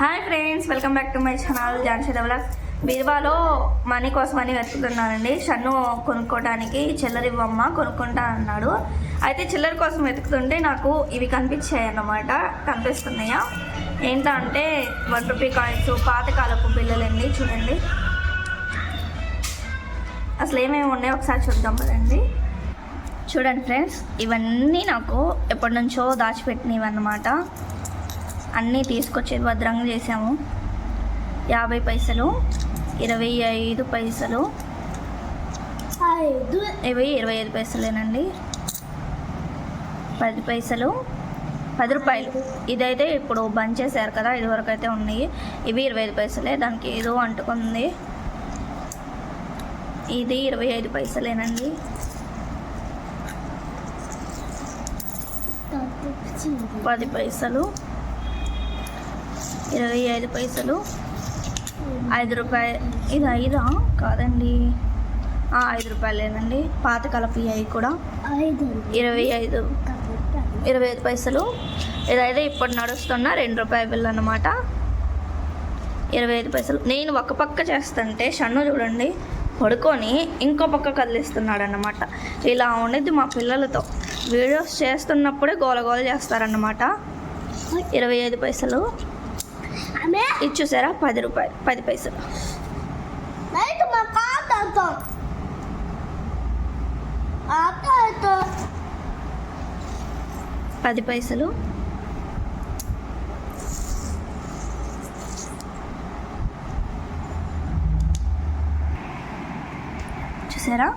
Hi friends welcome back to my channel Jhansi develop. బీర్వాలో money కోసం అని వెతుకుతున్నానండి. షన్ను కొనుక్కోవడానికి చిల్లర ఇవ్వమ్మ కొనుక్కుంటా అన్నాడు. అయితే చిల్లర కోసం వెతుకుతుంటే నాకు ఇవి కనిపించాయి అన్నమాట కనిపిస్తున్నాయా? ఏంటంటే వన్ రూపీ కాయిన్స్ పాతకాలపు బిల్లలండి చూడండి. అసలు ఏమేమి ఉన్నాయో? ఒకసారి చూద్దాం కదండి చూడండి ఫ్రెండ్స్ ఇవన్నీ నాకు ఎప్పటి నుంచో దాచిపెట్టినవి అన్నమాట. అన్నీ తీసుకొచ్చి భద్రంగా చేసాము యాభై పైసలు ఇరవై ఐదు పైసలు ఇవి ఇరవై ఐదు పైసలేనండి. పది పైసలు పది రూపాయలు. ఇదైతే ఇప్పుడు బంద్ చేశారు కదా ఇది వరకు అయితే ఉన్నాయి. ఇవి ఇరవై ఐదు పైసలే దానికి ఏదో అంటుకుంది. ఇది ఇరవై ఐదు పైసలేనండి. పది పైసలు. ఇరవై ఐదు పైసలు. ఐదు రూపాయలు. ఇది ఐదా? కాదండి. ఐదు ఐదు రూపాయలేనండి. పాత కలపి అవి కూడా. ఇరవై ఐదు. ఇరవై ఐదు పైసలు. ఇదైతే ఇప్పుడు నడుస్తున్న రెండు రూపాయల బిల్ అనమాట ఇరవై ఐదు పైసలు. నేను ఒక పక్క చేస్తుంటే షన్ను చూడండి పడుకొని ఇంకో పక్క కదిలిస్తున్నాడు అనమాట ఇలా ఉండేది మా పిల్లలతో. వీడియోస్ చేస్తున్నప్పుడే గోల గోల చేస్తారన్నమాట. ఇరవై ఐదు పైసలు. ఇది చూసారా పది రూపాయలు పది పైసలు? పది పైసలు? చూసారా?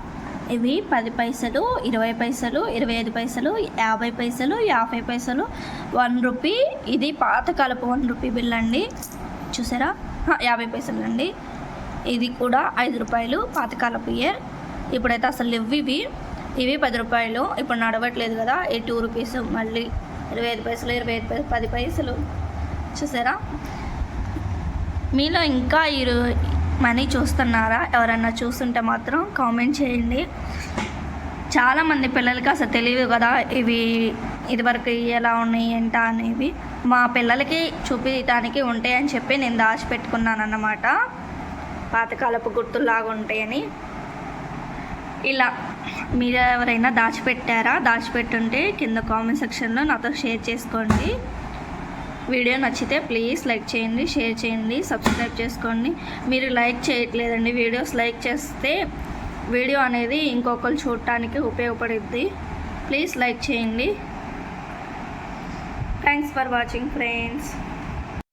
ఇవి పది పైసలు ఇరవై పైసలు ఇరవై ఐదు పైసలు యాభై పైసలు యాభై పైసలు వన్ రూపీ. ఇది పాతకాలపు వన్ రూపీ బిల్ అండి. చూసారా? యాభై పైసలు అండి. ఇది కూడా ఐదు రూపాయలు పాతకాలపు ఇయర్. ఇప్పుడైతే అసలు ఇవి ఇవి. ఇవి పది రూపాయలు. ఇప్పుడు నడవట్లేదు కదా. ఈ టూ రూపీస్ మళ్ళీ ఇరవై ఐదు పైసలు ఇరవై ఐదు పైసలు పది పైసలు. చూసారా? మీలో ఇంకా ఈ మనీ చూస్తున్నారా? ఎవరన్నా చూస్తుంటే మాత్రం కామెంట్ చేయండి. చాలామంది పిల్లలకి అసలు తెలియదు కదా ఇవి ఇదివరకు ఎలా ఉన్నాయి ఏంట అనేవి. మా పిల్లలకి చూపించడానికి ఉంటాయని చెప్పి నేను దాచిపెట్టుకున్నాను అన్నమాట పాతకాలపు గుర్తులాగా ఉంటాయని. ఇలా మీరు ఎవరైనా దాచిపెట్టారా? దాచిపెట్టుంటే కింద కామెంట్ సెక్షన్లో నాతో షేర్ చేసుకోండి. వీడియో నచ్చితే ప్లీజ్ లైక్ చేయండి షేర్ చేయండి సబ్స్క్రైబ్ చేసుకోండి. మీరు లైక్ చేయట్లేదండి వీడియోస్ లైక్ చేస్తే వీడియో అనేది ఇంకొకరు చూడటానికి ఉపయోగపడుద్ది. ప్లీజ్ లైక్ చేయండి. Thanks for watching friends